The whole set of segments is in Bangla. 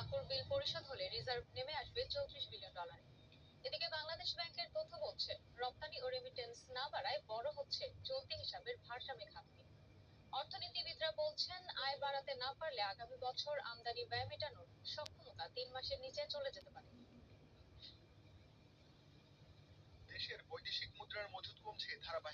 আকুর বিল পরিশোধ হলে রিজার্ভ নেমে আসবে চৌত্রিশ বিলিয়ন ডলারে। এদিকে বাংলাদেশ ব্যাংকের তথ্য বলছে, রপ্তানি ও রেমিটেন্স না বাড়ায় বড় হচ্ছে চলতি হিসাবের ভারসাম্যে ঘাটতি অর্থনীতিবিদরা বলছেন, আয় বাড়াতে না পারলে আগামী বছর আমদানি ব্যয় মেটানোর সক্ষমতা তিন মাসের নিচে চলে যেতে পারে। দেশের বৈদেশিক মুদ্রার মজুদ কমছে ধারাবাহিকভাবে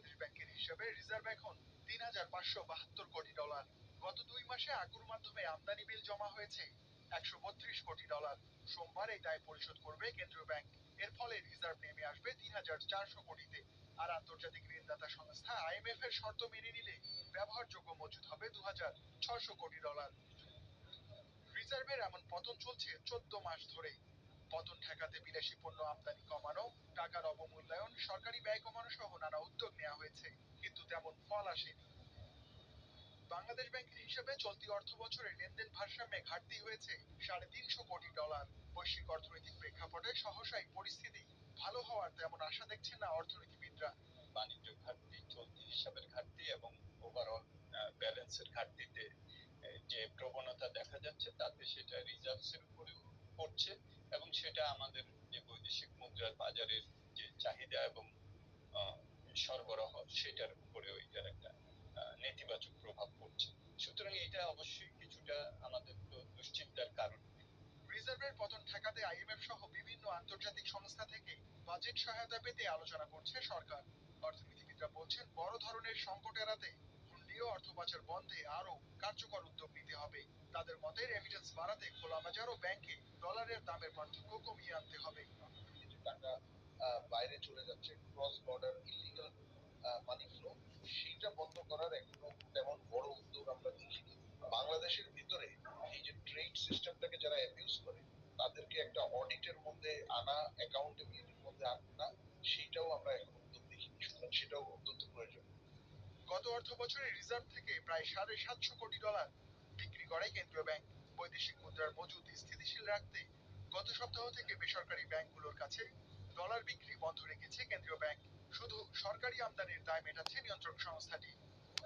বাংলাদেশ ব্যাংকের হিসাবে রিজার্ভ এখন তিন হাজার পাঁচশো বাহাত্তর কোটি ডলার। গত দুই মাসে আগুর মাধ্যমে আমদানি বিল জমা হয়েছে একশো বত্রিশ কোটি ডলার। সোমবার এই দায় পরিশোধ করবে কেন্দ্রীয় ব্যাংক। এর ফলে রিজার্ভ নেমে আসবে তিন হাজার চারশো কোটিতে। আর আন্তর্জাতিক ঋণদাতা সংস্থা আইএমএফ এর শর্ত মেনে নিলে ব্যবহারযোগ্য মজুদ হবে দু হাজার ছশো কোটি ডলার। রিজার্ভের এমন পতন চলছে চোদ্দ মাস ধরে পতন ঠেকাতে বিলাসী পণ্য আমদানি কমানো, টাকার অবমূল্যায়ন, সরকারি ব্যয় কমানো সহ নানা উদ্যোগ নেওয়া হয়েছে, কিন্তু তেমন ফল আসেনি। বাংলাদেশ ব্যাংকের হিসেবে চলতি অর্থ বছরে লেনদেন ভারসাম্যে ঘাটতি হয়েছে সাড়ে তিনশো কোটি ডলার। বৈশ্বিক অর্থনৈতিক প্রেক্ষাপটে সহসাই পরিস্থিতি ভালো হওয়ার তেমন আশা দেখছেন না অর্থনীতিবিদরা। বাণিজ্য ঘাটতি, চলতি হিসাবের ঘাটতি এবং ওভারঅল ব্যালেন্সের ঘাটতিতে যে প্রবণতা দেখা যাচ্ছে, তাতে সেটা রিজার্ভস এর উপরেও পড়ছে। এবং সেটা আমাদের যে বৈদেশিক মুদ্রার বাজারের যে চাহিদা এবং সরবরাহ, সেটার উপরেও এটার একটা নেতিবাচক প্রভাব পড়ছে। সুতরাং এটা অবশ্যই কিছুটা আমাদের তো দুশ্চিন্তার কারণ। রিজার্ভের পতন ঠেকাতে আইএমএফ সহ বিভিন্ন আন্তর্জাতিক সংস্থা থেকে বাজেট সহায়তা পেতে আলোচনা করছে সরকার। অর্থনীতিবিদরা বলছেন, বড় ধরনের সংকট এড়াতে হুন্ডি অর্থ পাচার বন্ধে আরও কার্যকর উদ্যোগ নিতে হবে। তাদের মতে রেমিটেন্স বাড়াতে খোলা বাজার ও ব্যাংকে ডলারের দামের পার্থক্য কমিয়ে আনতে হবে। টাকা বাইরে চলে যাচ্ছে cross border illegal money flow সেইটা বন্ধ করার এখনও তেমন বড় উদ্যোগ আমরা দেখিনি বাংলাদেশের ভিতরে এই যে ট্রেড সিস্টেমটাকে যারা অ্যাবিউজ করে, তাদেরকে একটা অডিটের মধ্যে আনা অ্যাকাউন্টেবিলিটির মধ্যে আনা, সেইটাও আমরা এখন উদ্যোগ দেখিনি সুতরাং সেটাও অত্যন্ত প্রয়োজন গত অর্থ বছরে রিজার্ভ থেকে প্রায় সাড়ে সাতশো কোটি ডলার বিক্রি করে কেন্দ্রীয় ব্যাংক। বৈদেশিক মুদ্রার মজুদ স্থিতিশীল রাখতে গত সপ্তাহ থেকে বেসরকারি ব্যাংকগুলোর কাছে ডলার বিক্রি বন্ধ রেখেছে কেন্দ্রীয় ব্যাংক। শুধু সরকারি আমদানির দায় মেটাচ্ছে নিয়ন্ত্রক সংস্থাটি।